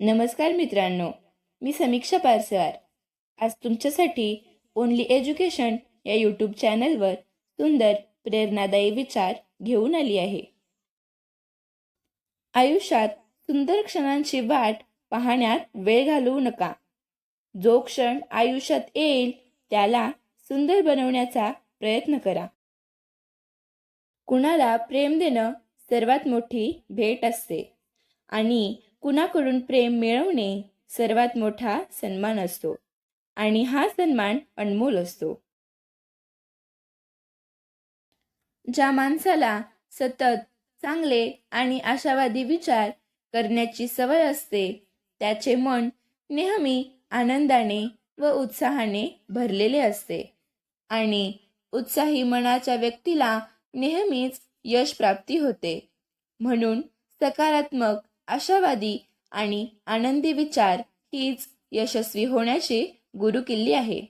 नमस्कार मित्रांनो मी समीक्षा पारसेवार. आज तुमच्यासाठी ओनली एज्युकेशन या यूट्यूब चॅनलवर सुंदर प्रेरणादायी विचार घेऊन आली आहे. आयुष्यात सुंदर क्षणांची वाट पाहण्यात वेळ घालवू नका. जो क्षण आयुष्यात येईल त्याला सुंदर बनवण्याचा प्रयत्न करा. कुणाला प्रेम देणं सर्वात मोठी भेट असते. आणि कुणाकडून प्रेम मिळवणे सर्वात मोठा सन्मान असतो. आणि हा सन्मान अनमोल असतो. ज्या माणसाला सतत चांगले आणि आशावादी विचार करण्याची सवय असते त्याचे मन नेहमी आनंदाने व उत्साहाने भरलेले असते. आणि उत्साही मनाच्या व्यक्तीला नेहमीच यश प्राप्ती होते. म्हणून सकारात्मक आशावादी आणि आनंदी विचार हीच यशस्वी होण्याची गुरुकिल्ली आहे.